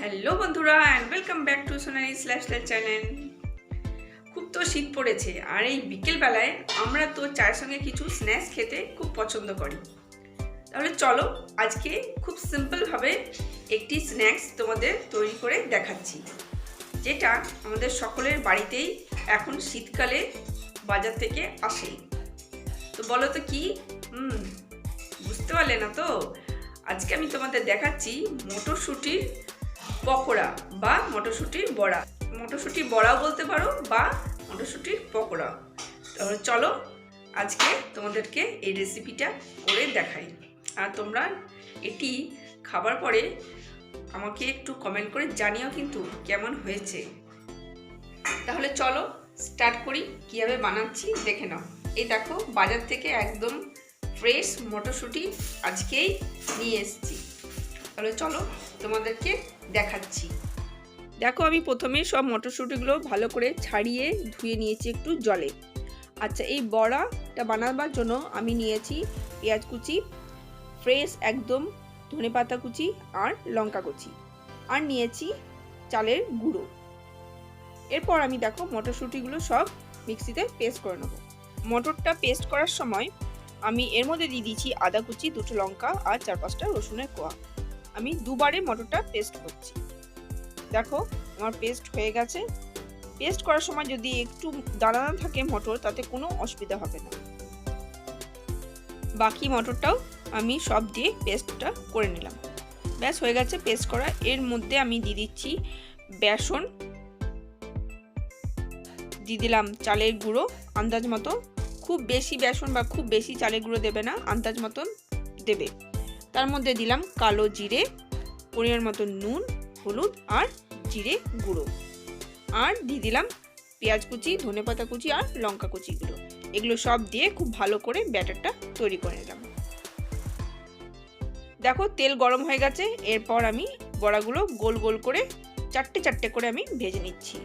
Hello বন্ধুরা and welcome back to Sonari slash channel খুব তো শীত পড়েছে, আর এই বিকেলবেলায় আমরা তো চায়ের সঙ্গে কিছু স্ন্যাক্স খেতে খুব পছন্দ করি। তাহলে চলো, আজকে খুব সিম্পলভাবে একটি স্ন্যাক্স তোমাদের তৈরি করে দেখাচ্ছি, যেটা আমাদের সকলের বাড়িতেই এখন শীতকালে বাজার থেকে আসে। তো বলো তো কি? হুম, বুঝতে পারলে না তো? আজকে আমি তোমাদের দেখাচ্ছি মটরশুঁটির পকোড়া বা মটরশুঁটির বড়া। মটরশুঁটির বড়াও বলতে পারো বা মটরশুঁটির পকোড়া। তাহলে চলো আজকে তোমাদেরকে এই রেসিপিটা করে দেখাই। আর তোমরা এটি খাবার পরে আমাকে একটু কমেন্ট করে জানিও কিন্তু কেমন হয়েছে। তাহলে চলো স্টার্ট করি, কীভাবে বানাচ্ছি দেখে নাও। এই দেখো, বাজার থেকে একদম ফ্রেশ মটরশুঁটি আজকেই নিয়ে এসেছি। তাহলে চলো তোমাদেরকে দেখাচ্ছি। দেখো, আমি প্রথমে সব মটরশুঁটিগুলো ভালো করে ছাড়িয়ে ধুয়ে নিয়েছি একটু জলে। আচ্ছা এই বড়াটা বানাবার জন্য আমি নিয়েছি পেঁয়াজ কুচি, ফ্রেশ একদম ধনে পাতা কুচি আর লঙ্কা কুচি। আর নিয়েছি চালের গুঁড়ো। এরপর আমি দেখো, মটরশুঁটিগুলো সব মিক্সিতে পেস্ট করে নেব। মটরটা পেস্ট করার সময় আমি এর মধ্যে দিয়ে দিয়েছি আদা কুচি, দুটো লঙ্কা আর চার পাঁচটা রসুনের কোয়া। আমি দুবারে মটরটা পেস্ট করছি। দেখো, আমার পেস্ট হয়ে গেছে। পেস্ট করার সময় যদি একটু দানা থাকে মটর, তাতে কোনো অসুবিধা হবে না। বাকি মটরটাও আমি সব দিয়ে পেস্টটা করে নিলাম। ব্যাস, হয়ে গেছে পেস্ট করা। এর মধ্যে আমি দিয়ে দিচ্ছি বেসন। দিয়ে দিলাম চালের গুঁড়ো। আন্দাজ মতো খুব বেশি বেসন বা খুব বেশি চালের গুঁড়ো দেবে না, আন্দাজ মতন দেবে। তার মধ্যে দিলাম কালো জিরে পরিমাণ মতো নুন, হলুদ আর জিরে গুঁড়ো। আর দিয়ে দিলাম পেঁয়াজ কুচি, ধনে পাতা কুচি আর লঙ্কা কুচিগুলো এগুলো সব দিয়ে খুব ভালো করে ব্যাটারটা তৈরি করে নিলাম। দেখো তেল গরম হয়ে গেছে, এরপর আমি বড়াগুলো গোল গোল করে, চারটে চারটে করে আমি ভেজে নিচ্ছি।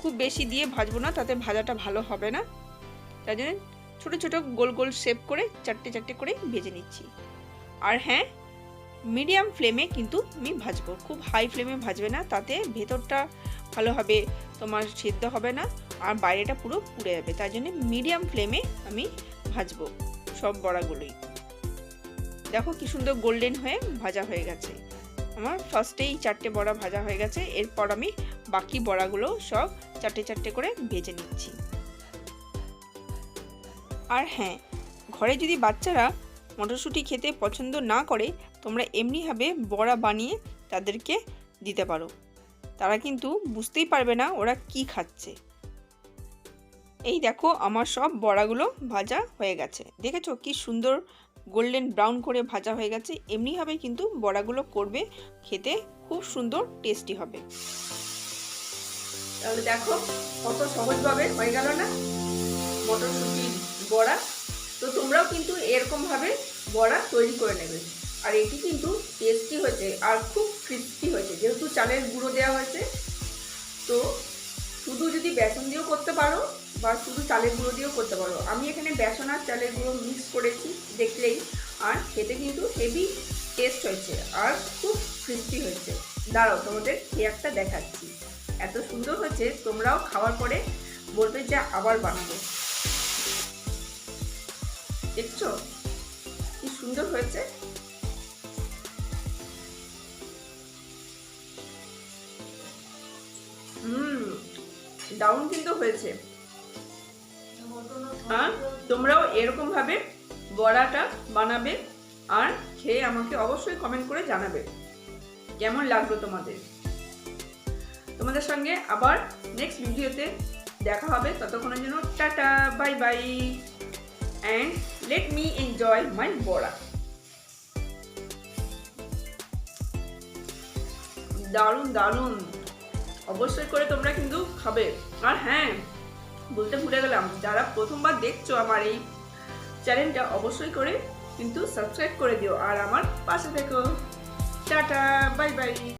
খুব বেশি দিয়ে ভাজবো না, তাতে ভাজাটা ভালো হবে না। তাই জন্য ছোটো ছোটো গোল গোল শেপ করে চারটে চারটে করে ভেজে নিচ্ছি। আর হ্যাঁ মিডিয়াম ফ্লেমে কিন্তু আমি ভাজবো। খুব হাই ফ্লেমে ভাজবে না, তাতে ভেতরটা ভালোভাবে তোমার সেদ্ধ হবে না, আর বাইরেটা পুরো পুড়ে যাবে। তাই জন্য মিডিয়াম ফ্লেমে আমি ভাজবো সব বড়াগুলোই। দেখো কি সুন্দর গোল্ডেন হয়ে ভাজা হয়ে গেছে। আমার ফার্স্টেই চারটে বড়া ভাজা হয়ে গেছে, এরপর আমি বাকি বড়াগুলো সব চারটে চারটে করে ভেজে নিচ্ছি। আর হ্যাঁ ঘরে যদি বাচ্চারা মটরশুঁটি খেতে পছন্দ না করে তোমরা এমনিভাবে বড়া বানিয়ে তাদেরকে দিতে পারো। তারা কিন্তু বুঝতেই পারবে না ওরা কি খাচ্ছে। এই দেখো আমার সব বড়াগুলো ভাজা হয়ে গেছে। দেখেছ কি সুন্দর গোল্ডেন ব্রাউন করে ভাজা হয়ে গেছে? এমনিভাবে কিন্তু বড়াগুলো করবে, খেতে খুব সুন্দর টেস্টি হবে। তাহলে দেখো কত সহজভাবে হয়ে গেল না? মটরশুঁটির বড়া তো তোমরাও কিন্তু এরকমভাবে বড়া তৈরি করে নেবে। আর এটি কিন্তু টেস্টি হয়েছে আর খুব ক্রিস্পি হয়েছে। যেহেতু চালের গুঁড়ো দেওয়া হয়েছে, তো শুধু যদি বেসন দিয়েও করতে পারো বা শুধু চালের গুঁড়ো দিয়েও করতে পারো। আমি এখানে বেসন আর চালের গুঁড়ো মিক্স করেছি দেখলেই। আর খেতে কিন্তু হেভি টেস্ট হয়েছে আর খুব ক্রিস্পি হয়েছে। দাঁড়াও, তোমাদের একটা দেখাচ্ছি। এত সুন্দর হয়েছে, তোমরাও খাওয়ার পরে বলবে যে আবার বানাবো। দেখছ? কি সুন্দর হয়েছে। হুম, দারুণ কিন্তু হয়েছে। আর তোমরাও এরকম ভাবে বড়াটা বানাবে আর খেয়ে আমাকে অবশ্যই কমেন্ট করে জানাবে। কেমন লাগল তোমাদের? তোমাদের সঙ্গে আবার নেক্সট ভিডিওতে দেখা হবে। ততক্ষণের জন্য tata bye bye and let me enjoy my বড়া দারুণ দারুণ। অবশ্যই করে তোমরা কিন্তু খাবে। আর হ্যাঁ বলতে ভুলে গেলাম, যারা প্রথমবার দেখছ আমার এই চ্যানেলটা অবশ্যই করে কিন্তু সাবস্ক্রাইব করে দিও। আর আমার পাশে থেকো। Tata bye by